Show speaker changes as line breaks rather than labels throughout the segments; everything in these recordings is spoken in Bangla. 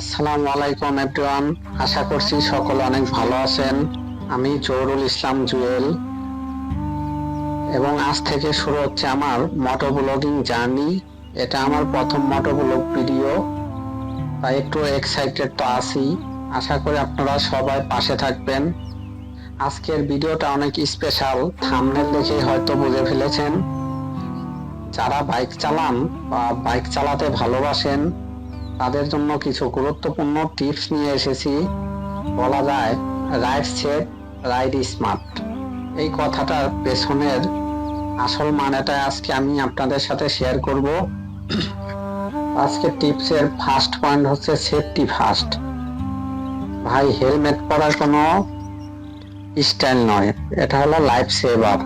আসসালামু আলাইকুম এভরিওয়ান আশা করছি সকলে অনেক ভালো আছেন। আমি জহুরুল ইসলাম জুয়েল। এবং আজ থেকে শুরু হচ্ছে আমার মোটো ব্লগিং জার্নি। এটা আমার প্রথম মোটো ব্লগ ভিডিও। তাই একটু এক্সাইটেড তো আছি। আশা করি আপনারা সবাই পাশে থাকবেন। আজকের ভিডিওটা অনেক স্পেশাল থামনেল দেখে হয়তো বুঝে ফেলেছেন। যারা বাইক চালান বা বাইক চালাতে ভালোবাসেন তাদের জন্য কিছু গুরুত্বপূর্ণ টিপস নিয়ে এসেছি। বলা যায় রাইড সেফ রাইড স্মার্ট। এই কথাটার পেছনের আসল মানেটা আজকে আমি আপনাদের সাথে শেয়ার করব। আজকে টিপসের ফার্স্ট পয়েন্ট হচ্ছে সেফটি ফার্স্ট। ভাই, হেলমেট পরার কোনো স্টাইল নয়। এটা হলো লাইফ সেভার।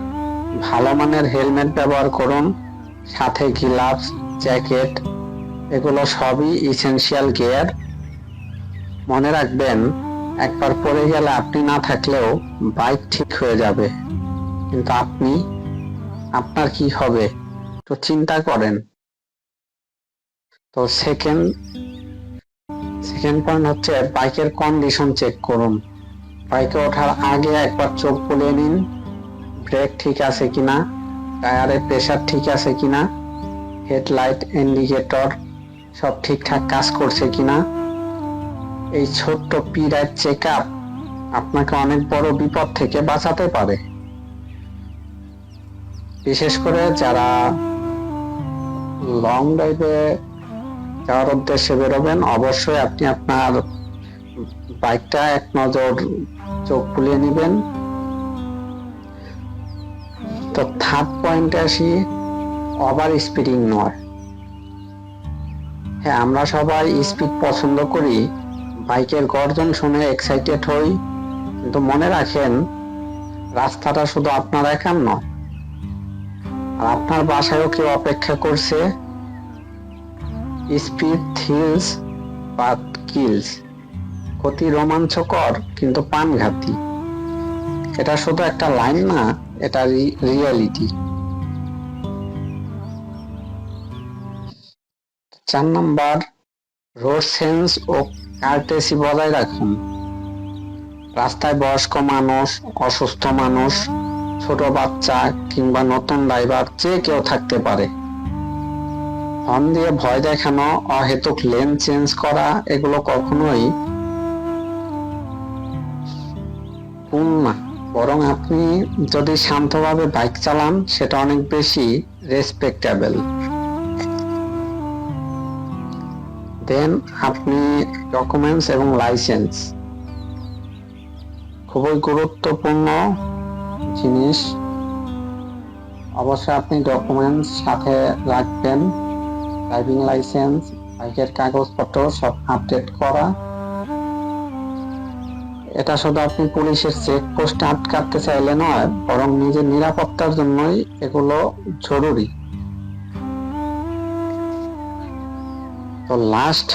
ভালো মানের হেলমেট ব্যবহার করুন, সাথে গ্লাভস, জ্যাকেট এগুলো সবই ইসেনশিয়াল গিয়ার মনে রাখবেন, একবার পড়ে গেলে আপনি না থাকলেও বাইক ঠিক হয়ে যাবে। কিন্তু আপনি, আপনার কি হবে? তো চিন্তা করেন। তো সেকেন্ড সেকেন্ড পয়েন্ট হচ্ছে বাইকের কন্ডিশন চেক করুন। বাইকে ওঠার আগে একবার চোখ বুলিয়ে নিন ব্রেক ঠিক আছে কিনা টায়ারের প্রেশার ঠিক আছে কিনা হেডলাইট ইন্ডিকেটর সব ঠিকঠাক কাজ করছে কিনা? এই ছোট্ট পিরার চেক আপ আপনাকে অনেক বড় বিপদ থেকে বাঁচাতে পারে। বিশেষ করে যারা লং ড্রাইভে যাওয়ার উদ্দেশ্যে বেরোবেন, অবশ্যই আপনি আপনার বাইকটা এক নজর চোখ বুলিয়ে নেবেন। তো থার্ড পয়েন্টে আসি ওভার স্পিডিং নয়। হ্যাঁ আমরা সবাই স্পিড পছন্দ করি। বাইকের গর্জন শুনে এক্সাইটেড হই। কিন্তু মনে রাখেন, রাস্তাটা শুধু আপনার একার নয়। আর আপনার বাসায়ও কেউ অপেক্ষা করছে। স্পিড থিলস বা কিলস অতি রোমাঞ্চকর কিন্তু প্রাণঘাতী। এটা শুধু একটা লাইন না, এটা রিয়েলিটি চার নাম্বার, রোড সেন্স ও কার্টেসি বজায় রাখুন। রাস্তায় বয়স্ক মানুষ, অসুস্থ মানুষ, ছোট বাচ্চা কিংবা নতুন ড্রাইভার, যে কেউ থাকতে পারে। হর্ন দিয়ে ভয় দেখানো, অহেতুক লেন চেঞ্জ করা, এগুলো কখনোই না। বরং আপনি যদি শান্তভাবে বাইক চালান, সেটা অনেক বেশি রেসপেক্টেবল দেন আপনি ডকুমেন্টস এবং লাইসেন্স খুবই গুরুত্বপূর্ণ জিনিস। অবশ্যই আপনি ডকুমেন্টস সাথে রাখবেন। ড্রাইভিং লাইসেন্স বাইকের কাগজপত্র সব আপডেট করা। এটা শুধু আপনি পুলিশের চেক পোস্টে আটকাতে চাইলে নয়, বরং নিজের নিরাপত্তার জন্যই এগুলো জরুরি। তো লাস্ট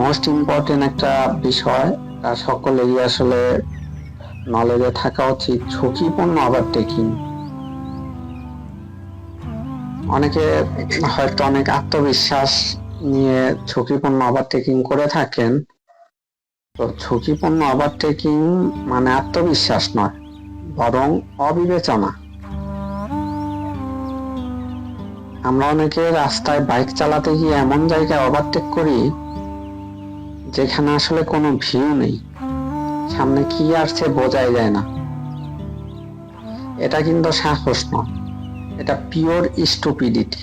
মোস্ট ইম্পর্টেন্ট একটা বিষয়, তা সকলেই আসলে নলেজে থাকা উচিত, ঝুঁকিপূর্ণ ওভারটেকিং অনেকে হয়তো অনেক আত্মবিশ্বাস নিয়ে ঝুঁকিপূর্ণ ওভারটেকিং করে থাকেন। তো ঝুঁকিপূর্ণ ওভারটেকিং মানে আত্মবিশ্বাস নয়, বরং অবিবেচনা। আমরা অনেকে রাস্তায় বাইক চালাতে গিয়ে এমন জায়গায় ওভারটেক করি যেখানে আসলে কোনো ভিউ নেই। সামনে কি আসছে বোঝাই যায় না। এটা কিন্তু সাহস নয় এটা পিওর স্টুপিডিটি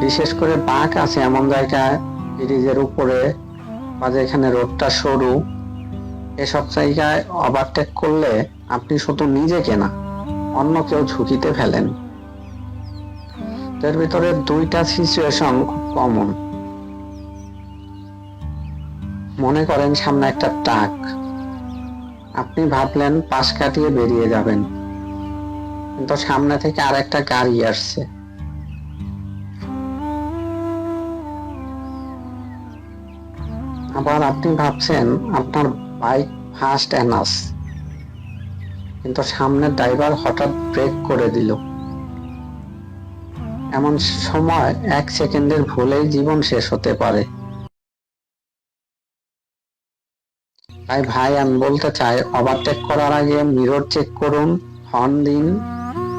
বিশেষ করে বাঁক আছে এমন জায়গায়, ব্রিজের উপরে বা যেখানে রোডটা সরু। এসব জায়গায় ওভারটেক করলে আপনি শুধু নিজেকে না, অন্য কেউ ঝুঁকিতে ফেলেন। এর ভিতরে দুইটা সিচুয়েশন খুব কমন মনে করেন সামনে একটা ট্রাক আপনি ভাবলেন পাশ কাটিয়ে বেরিয়ে যাবেন। কিন্তু সামনে থেকে আরেকটা গাড়ি আসছে। আবার আপনি ভাবছেন, আপনার বাইক ফাস্ট এনাস কিন্তু সামনের ড্রাইভার হঠাৎ ব্রেক করে দিল। এমন সময় এক সেকেন্ডের ভুলেই জীবন শেষ হতে পারে। তাই ভাই, আমি বলতে চাই, ওভারটেক করার আগে মিরর চেক করুন হর্ন দিন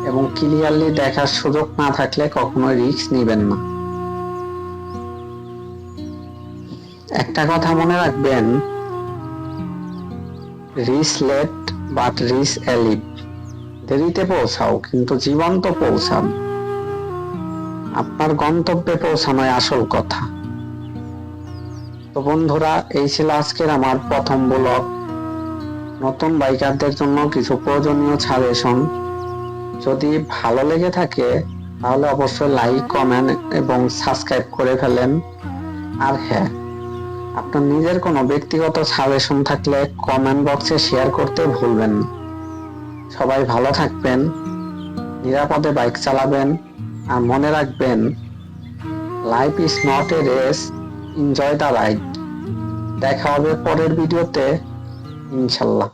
এবং ক্লিয়ারলি দেখার সুযোগ না থাকলে কখনোই রিস্ক নেবেন না। একটা কথা মনে রাখবেন reach late but reach alive দেরিতে পৌঁছাও, কিন্তু জীবন্ত পৌঁছান। আপনার গন্তব্যে পৌঁছানোই আসল কথা। তো বন্ধুরা, এই ছিল আজকের আমার প্রথম ব্লগ। নতুন বাইকারদের জন্য কিছু প্রয়োজনীয় সাজেশন। যদি ভালো লেগে থাকে, তাহলে অবশ্যই লাইক, কমেন্ট এবং সাবস্ক্রাইব করে ফেলেন। আর হ্যাঁ আপনার নিজের কোনো ব্যক্তিগত সাজেশন থাকলে কমেন্ট বক্সে শেয়ার করতে ভুলবেন সবাই ভালো থাকবেন, নিরাপদে বাইক চালাবেন। আর মনে রাখবেন life is not a race enjoy the ride দেখা হবে পরের ভিডিওতে ইনশাল্লাহ।